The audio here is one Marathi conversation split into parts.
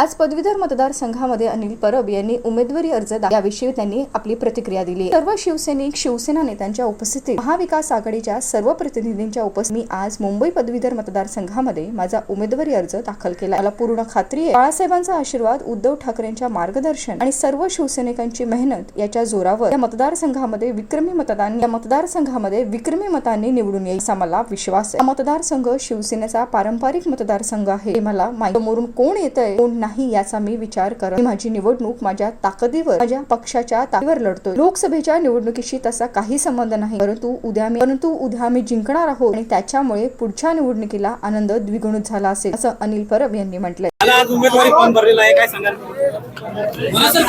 आज पदवीधर मतदारसंघामध्ये अनिल परब यांनी उमेदवारी अर्ज याविषयी त्यांनी आपली प्रतिक्रिया दिली. सर्व शिवसैनिक शिवसेना नेत्यांच्या उपस्थितीत महाविकास आघाडीच्या सर्व प्रतिनिधींच्या उपस्थितीत मी आज मुंबई पदवीधर मतदारसंघामध्ये माझा उमेदवारी अर्ज दाखल केला. मला पूर्ण खात्री आहे. बाळासाहेबांचा आशीर्वाद उद्धव ठाकरेंच्या मार्गदर्शन आणि सर्व शिवसैनिकांची मेहनत याच्या जोरावर या मतदारसंघामध्ये विक्रमी मतदान या मतदारसंघामध्ये विक्रमी मतांनी निवडून येईल असा मला विश्वास आहे. हा मतदारसंघ शिवसेनेचा पारंपरिक मतदारसंघ आहे. हे मला माहिती समोरून कोण येत आहे कोण नाही याचा मी विचार करत माझी निवडणूक माझ्या ताकदीवर माझ्या पक्षाच्या ताकदीवर लढतोय. लोकसभेच्या निवडणुकीशी तसा काही संबंध नाही. परंतु उद्या मी परंतु उद्या मी जिंकणार आहोत आणि त्याच्यामुळे पुढच्या निवडणुकीला आनंद द्विगुणित झाला असेल असं अनिल परब यांनी म्हटलंय. मला आज उमेदवारी फॉर्म भरलेला आहे. काय सांगाल?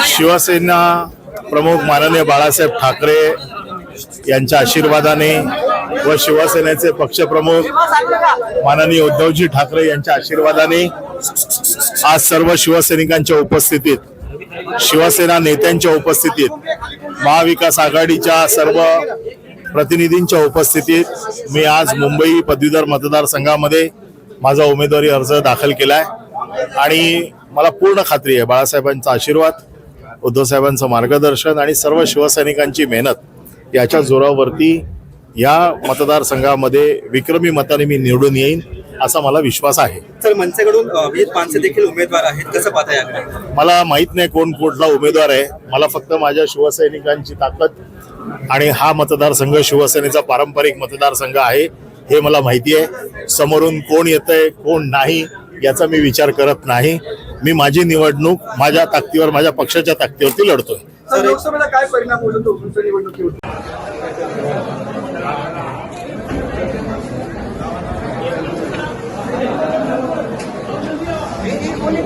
शिवसेना प्रमुख माननीय बाळासाहेब ठाकरे यांच्या आशीर्वादाने व शिवसेनेचे पक्षप्रमुख माननीय उद्धवजी ठाकरे यांच्या आशीर्वादाने आज सर्व शिवसैनिकांच्या उपस्थितीत शिवसेना नेत्यांच्या उपस्थितीत महाविकास आघाडीच्या सर्व प्रतिनिधींच्या उपस्थितीत मी आज मुंबई पदवीधर मतदारसंघामध्ये माझा उमेदवारी अर्ज दाखल केला आहे आणि मला पूर्ण खात्री आहे बाळासाहेबांचा आशीर्वाद उद्धवसाहेबांचं मार्गदर्शन आणि सर्व शिवसैनिकांची मेहनत याच्या जोरावरती या मतदारसंघामध्ये विक्रमी मताने मी निवडून येईन असा मला विश्वास आहे. तर मनसेकडून पानसे देखील उमेदवार आहेत. कसं पाहता मला माहीत नाही कोण कुठला उमेदवार आहे. मला फक्त माझ्या शिवसैनिकांची ताकद आणि हा मतदारसंघ शिवसेनेचा पारंपरिक मतदारसंघ आहे हे मला माहिती आहे. समोरून कोण येतंय कोण नाही याचा मी विचार करत नाही. मी माझी निवडणूक माझ्या ताकदीवर माझ्या पक्षाच्या ताकदीवरती लढतोय. काय परिणाम বলে